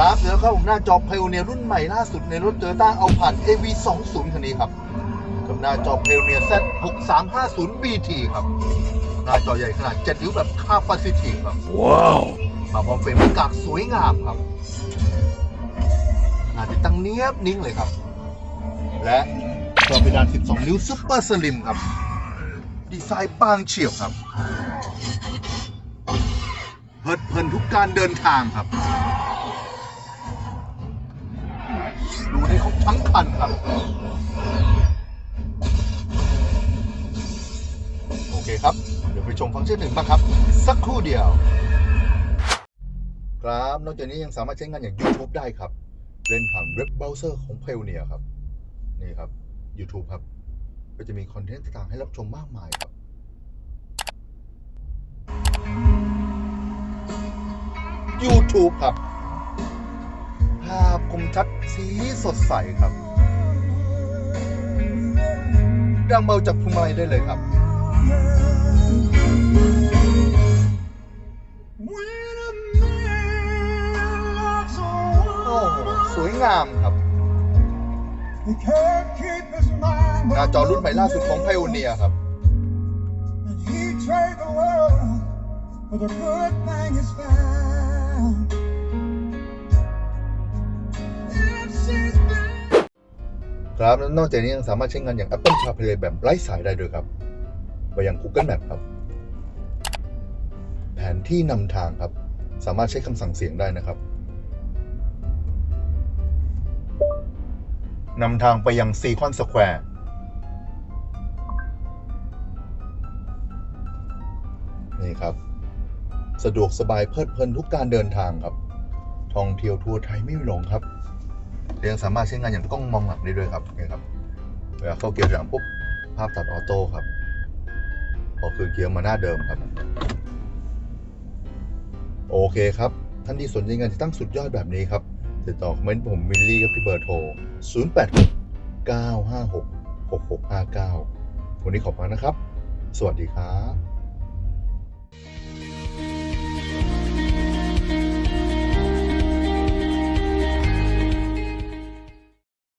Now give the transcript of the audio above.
ครับเดี๋ยวเข้าผมหน้าจอเพลเนียรุ่นใหม่ล่าสุดในรถเตอร์ต้าเอาผ่าน AV 2 0คันนี้ครับ กับหน้าจอเพลเนีย Z 6 3 5 0 BT ครับ หน้าจอใหญ่ขนาด 7 นิ้วแบบคาปาซิทีครับ ว้าว มาพร้อมเฟรมกากสวยงามครับหน้าติดตั้งเนียบนิ่งเลยครับ และจอเพดาน 12 นิ้วซุปเปอร์สลิมครับ ดีไซน์บางเฉียบครับเพลิดเพลินทุกการเดินทางครับ ดูได้ครบทั้งคันครับ โอเคครับ เดี๋ยวไปชมฟังก์ชันหนึ่งบ้างครับ สักครู่เดียว ครับนอกจากนี้ยังสามารถใช้งานอย่าง YouTube ได้ครับ เล่นผ่านเว็บเบราว์เซอร์ของ p พ o เนียครับ นี่ครับ YouTube ครับ ก็จะมีคอนเทนต์ต่างๆให้รับชมมากมายครับ YouTube ครับาพคมชัดสีสดใสครับดังเบาจากพวงมาลัยได้เลยครับโอ้สวยงามครับ หน้าจอรุ่นใหม่ล่าสุดของ p พ o เนียครับ For the good thing is found. ครับนอกจากนี้ยังสามารถใช้งานอย่าง Apple CarPlay แบบไร้สายได้ด้วยครับไปยัง Google Map ครับ แผนที่นำทางครับ สามารถใช้คำสั่งเสียงได้นะครับนำทางไปยังซีคอนสแควร์นี่ครับ สะดวกสบายเพลิดเพลินทุกการเดินทางครับ ท่องเที่ยวทั่วไทยไม่หลงครับ ยังสามารถใช้งานอย่างกล้องมองหลังได้ด้วยครับนี่ครับเวลาเข้าเกียร์หลังปุ๊บภาพตัดออโต้ครับพอคืนเกียร์มาหน้าเดิมครับ โอเคครับ ท่านที่สนใจงานที่ตั้งสุดยอดแบบนี้ครับติดต่อคอมเมนต์ผมวิลลี่ครับที่เบอร์โทร 086 956 6659 วันนี้ขอบคุณนะครับ สวัสดีครับ